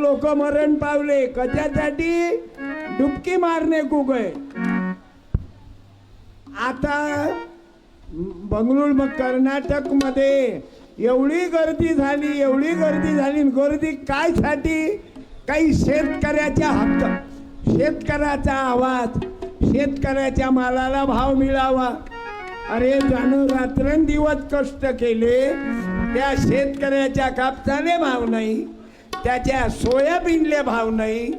लोक मरण पावले. कशासाठी? डुबकी मारणे कुगय आता बंगळूर कर्नाटकमध्ये एवढी गर्दी झाली एवढी गर्दी झाली गर्दी काय साठी काही शेतकऱ्याच्या हक्क. शेतकऱ्याचा आवाज शेतकऱ्याच्या मालाला भाव मिळावा. अरे जाणू रात्रंदिवस कष्ट केले त्या शेतकऱ्याच्या कापसाने भाव नाही त्याच्या सोयाबीनले भाव नाही.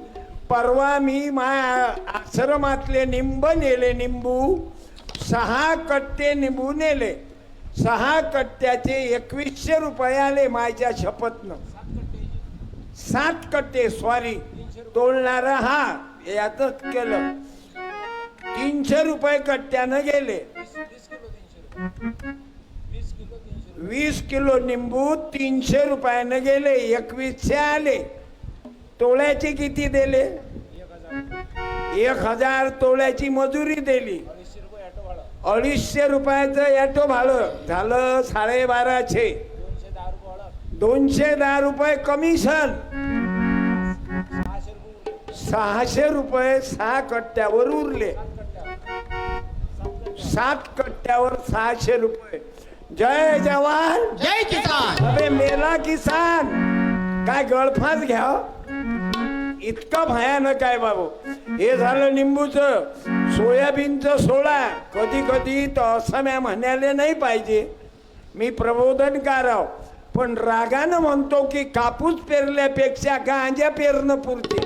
परवा मी माया आश्रमातले निंब नेले निंबू. सहा कट्टे निंबू नेले. सहा कट्ट्याचे एकवीसशे रुपयाले माझ्या शपथनं. सात कट्टे सॉरी तोडणारा हा यातच केलं. तीनशे रुपये कट्ट्यानं गेले. वीस किलो निंबू तीनशे रुपयानं गेले एकवीसशे आले. तोळ्याचे किती दिले? एक हजार तोळ्याची मजुरी दिली. अडीचशे रुपयाचं ॲटो भाडं. झालं साडेबाराशे. दोनशे दहा रुपये कमिशन सहाशे रुपये सहा कट्ट्यावर उरले. सात कट्ट्यावर सहाशे रुपये. जय जवान. जय किसान. अबे मेला किसान. काय गळफास घ्या इतकं भयानक आहे बाबू. हे झालं निंबूचं सोयाबीनचं सोळा. कधी कधी तर असं म्या म्हणाले नाही पाहिजे. मी प्रबोधनकार आहो पण रागानं म्हणतो की कापूस पेरल्यापेक्षा गांजा पेरणं पुरते.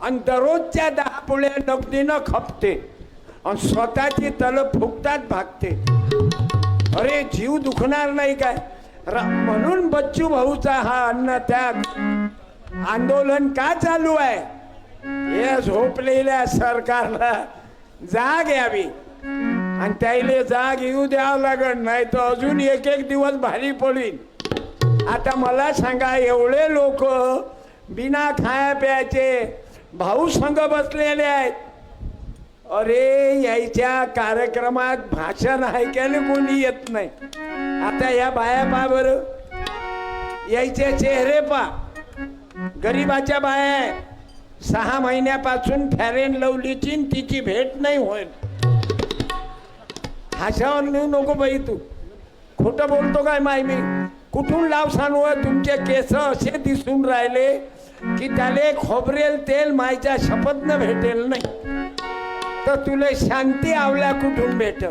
आणि दररोजच्या दहा पुळ्या नगदीनं खपते. आणि स्वतःची तल फुकतात भागते. अरे जीव दुखणार नाही काय? म्हणून बच्चू भाऊचा हा अन्न त्याग आंदोलन का चालू आहे? या झोपलेल्या सरकारला जाग यावी. आणि त्याला जाग येऊ द्यावं लागण नाही तर अजून एक एक दिवस भारी पडीन. आता मला सांगा एवढे लोक बिना खाया प्यायचे भाऊ संघ बसलेले आहेत. अरे यायच्या कार्यक्रमात भाषण ऐकायला कोणी येत नाही. आता या बाया पा बर. यायचे चेहरे पा. गरीबाच्या बाया सहा महिन्यापासून फॅरेन लवलीची तिची भेट नाही होईल. हाशावर लिहू नको बाई तू. खोटं बोलतो काय माय मी? कुठून लाव सांगू तुमचे केस असे दिसून राहिले की त्याले खोबरेल तेल मायच्या शपथनं भेटेल नाही. तर तुला शांती आवल्या कुठून भेट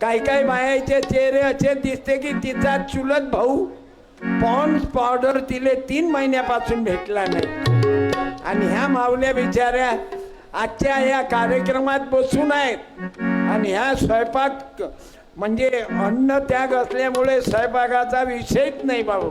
काही काही बायाचे चेहरे असे दिसते की तिचा चुलत भाऊ पॉन्स पावडर तिले तीन महिन्यापासून भेटला नाही. आणि ह्या मावल्या बिचाऱ्या आजच्या या कार्यक्रमात बसून आहेत. आणि ह्या स्वयंपाक म्हणजे अन्न त्याग असल्यामुळे स्वयंपाकाचा विषयच नाही बाबू